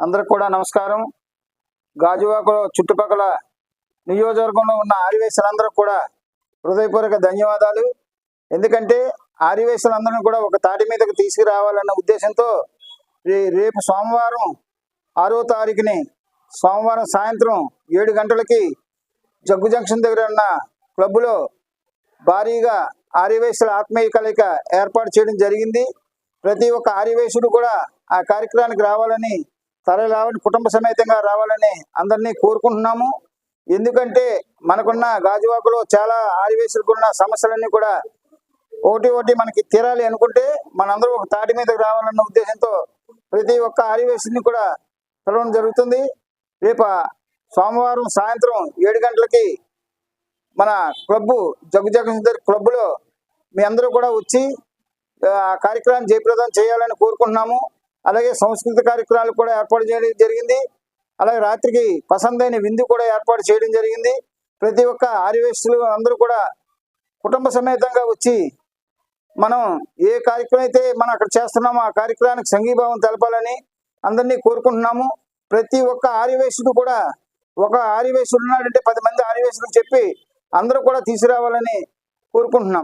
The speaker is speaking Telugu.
అందరికి కూడా నమస్కారం. గాజువాక చుట్టుపక్కల నియోజకవర్గంలో ఉన్న ఆదివేశులందరూ కూడా హృదయపూర్వక ధన్యవాదాలు. ఎందుకంటే ఆదివేశులందరినీ కూడా ఒక తాటి మీదకి తీసుకురావాలన్న ఉద్దేశంతో రేపు సోమవారం ఆరో తారీఖుని సోమవారం సాయంత్రం ఏడు గంటలకి జగ్గు జంక్షన్ దగ్గర ఉన్న క్లబ్లో భారీగా ఆర్యవేశుల ఆత్మీయ కలయిక ఏర్పాటు చేయడం జరిగింది. ప్రతి ఒక్క ఆర్యవేశుడు కూడా ఆ కార్యక్రమానికి రావాలని తరలి కుటుంబ సమేతంగా రావాలని అందరినీ కోరుకుంటున్నాము. ఎందుకంటే మనకున్న గాజువాకలో చాలా ఆర్యవేశులకు ఉన్న సమస్యలన్నీ కూడా ఒకటి ఒకటి మనకి తీరాలి అనుకుంటే మనందరూ ఒక తాటి మీదకి రావాలన్న ఉద్దేశంతో ప్రతి ఒక్క ఆర్యవేశుని కూడా పిలవడం జరుగుతుంది. రేపు సోమవారం సాయంత్రం ఏడు గంటలకి మన క్లబ్బు జగ్గు క్లబ్లో మీ అందరూ కూడా వచ్చి ఆ కార్యక్రమాన్ని జయప్రదం చేయాలని కోరుకుంటున్నాము. అలాగే సంస్కృతి కార్యక్రమాలు కూడా ఏర్పాటు చేయడం జరిగింది. అలాగే రాత్రికి పసందైన విందు కూడా ఏర్పాటు చేయడం జరిగింది. ప్రతి ఒక్క ఆర్యవేస్తులు అందరూ కూడా కుటుంబ సమేతంగా వచ్చి మనం ఏ కార్యక్రమం అయితే మనం అక్కడ చేస్తున్నామో ఆ కార్యక్రమానికి సంఘీభావం తెలపాలని అందరినీ కోరుకుంటున్నాము. ప్రతి ఒక్క ఆర్యవేశుడు కూడా ఒక ఆర్యవేశుడు ఉన్నాడంటే పది మంది ఆర్యవేశులకు చెప్పి అందరూ కూడా తీసుకురావాలని కోరుకుంటున్నాం.